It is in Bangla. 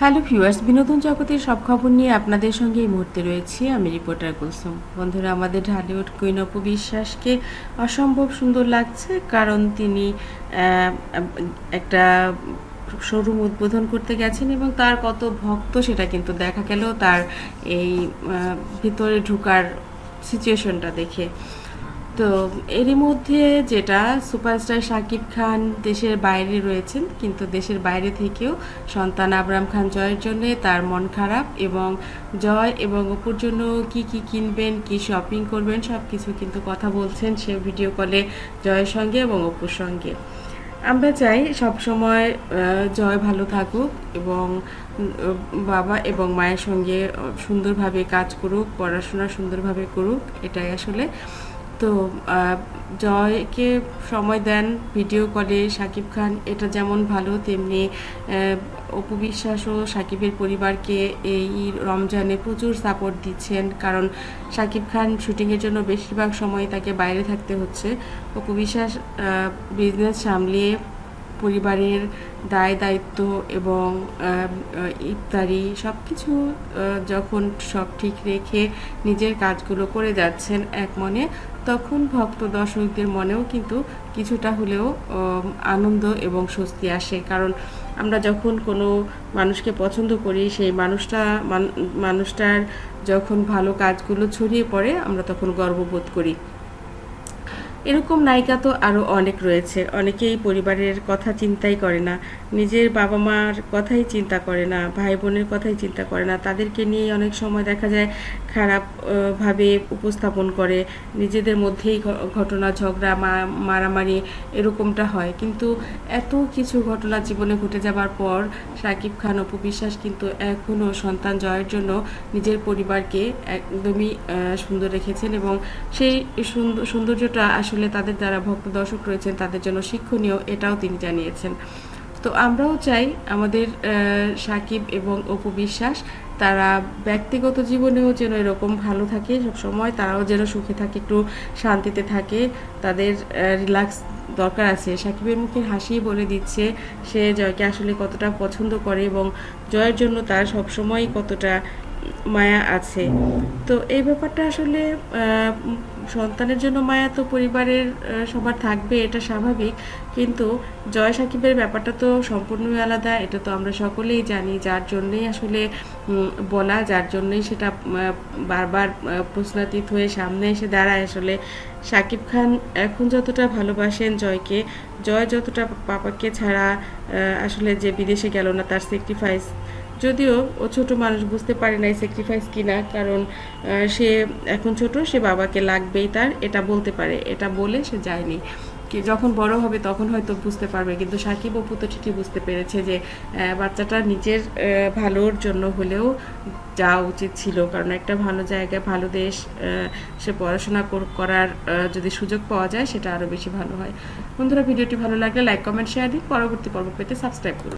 হ্যালো ভিউয়ার্স, বিনোদন জগতের সব খবর নিয়ে আপনাদের সঙ্গে এই মুহূর্তে রয়েছি আমি রিপোর্টার কুলসুম। বন্ধুরা, আমাদের ঢালিউড কুইন অপু বিশ্বাসকে অসম্ভব সুন্দর লাগছে কারণ তিনি একটা শোরুম উদ্বোধন করতে গেছেন এবং তার কত ভক্ত সেটা কিন্তু দেখা গেল তার এই ভিতরে ঢুকার সিচুয়েশনটা দেখে। তো এরই মধ্যে যেটা সুপারস্টার শাকিব খান দেশের বাইরে রয়েছেন, কিন্তু দেশের বাইরে থেকেও সন্তান আবরাম খান জয়ের জন্য তার মন খারাপ এবং জয় এবং অপুর জন্য কি কি কিনবেন, কি শপিং করবেন সব কিছু কিন্তু কথা বলছেন সে ভিডিও কলে জয়ের সঙ্গে এবং অপুর সঙ্গে। আমরা চাই সবসময় জয় ভালো থাকুক এবং বাবা এবং মায়ের সঙ্গে সুন্দরভাবে কাজ করুক, পড়াশোনা সুন্দরভাবে করুক, এটাই আসলে তো জয়কে সময় দেন ভিডিও কলে সাকিব খান। এটা যেমন ভালো, তেমনি অপু বিশ্বাস ও সাকিবের পরিবারকে এই রমজানে প্রচুর সাপোর্ট দিচ্ছেন। কারণ সাকিব খান শুটিংয়ের জন্য বেশিরভাগ সময় তাকে বাইরে থাকতে হচ্ছে। অপু বিশ্বাস বিজনেস সামলিয়ে পরিবারের দায়, দায়িত্ব এবং ইফতারি সব কিছু যখন সব ঠিক রেখে নিজের কাজগুলো করে যাচ্ছেন এক মনে, তখন ভক্ত দর্শকদের মনেও কিন্তু কিছুটা হলেও আনন্দ এবং স্বস্তি আসে। কারণ আমরা যখন কোনো মানুষকে পছন্দ করি, সেই মানুষটা মানুষটার যখন ভালো কাজগুলো ছড়িয়ে পড়ে, আমরা তখন গর্ববোধ করি। এরকম নায়িকা তো আরও অনেক রয়েছে। অনেকেই পরিবারের কথা চিন্তাই করে না, নিজের বাবা মার কথাই চিন্তা করে না ভাই বোনের কথাই চিন্তা করে না। তাদেরকে নিয়ে অনেক সময় দেখা যায় খারাপভাবে উপস্থাপন করে। নিজেদের মধ্যেই ঘটনা, ঝগড়া মারামারি এরকমটা হয়। কিন্তু এত কিছু ঘটনা জীবনে ঘটে যাবার পর সাকিব খান, অপু বিশ্বাস কিন্তু এখনও সন্তান জয়ের জন্য নিজের পরিবারকে একদমই সুন্দর রেখেছেন এবং সেই সুন্দর, সৌন্দর্যটা আসলে তাদের যারা ভক্ত দর্শক রয়েছেন, তাদের জন্য শিক্ষণীয়, এটাও তিনি জানিয়েছেন। তো আমরাও চাই আমাদের সাকিব এবং অপু বিশ্বাস, তারা ব্যক্তিগত জীবনেও যেন এরকম ভালো থাকে সব সময় তারাও যেন সুখে থাকে, একটু শান্তিতে থাকে। তাদের রিল্যাক্স দরকার আছে। সাকিবের মুখে হাসি বলে দিচ্ছে সে, জয়কে আসলে কতটা পছন্দ করে এবং জয়ের জন্য তার সবসময় কতটা মায়া আছে। তো এই ব্যাপারটা আসলে সন্তানের জন্য মায়া তো পরিবারের সবার থাকবে, এটা স্বাভাবিক। কিন্তু জয় সাকিবের ব্যাপারটা তো সম্পূর্ণই আলাদা, এটা তো আমরা সকলেই জানি। যার জন্যই আসলে বলা, যার জন্যই সেটা বারবার প্রশ্নাতীত হয়ে সামনে এসে দাঁড়ায় আসলে। সাকিব খান এখন যতটা ভালোবাসেন জয়কে, জয় যতটা পাপাকে ছাড়া আসলে যে বিদেশে গেল না, তার স্যাক্রিফাইস যদিও ও ছোট মানুষ বুঝতে পারে না এই স্যাক্রিফাইস কিনা, কারণ সে এখন ছোট, সে বাবাকে লাগবেই তার, এটা বলতে পারে, এটা বলে সে যায়নি। কি যখন বড় হবে তখন হয়তো বুঝতে পারবে, কিন্তু সাকিব অপু তো ঠিকই বুঝতে পেরেছে যে বাচ্চাটা নিজের ভালোর জন্য হলেও যাওয়া উচিত ছিল, কারণ একটা ভালো জায়গায় ভালো দেশ সে পড়াশোনা করার যদি সুযোগ পাওয়া যায় সেটা আরও বেশি ভালো হয়। বন্ধুরা, ভিডিওটি ভালো লাগলে লাইক কমেন্ট শেয়ার দিন পরবর্তী পর্ব পেতে সাবস্ক্রাইব করুন।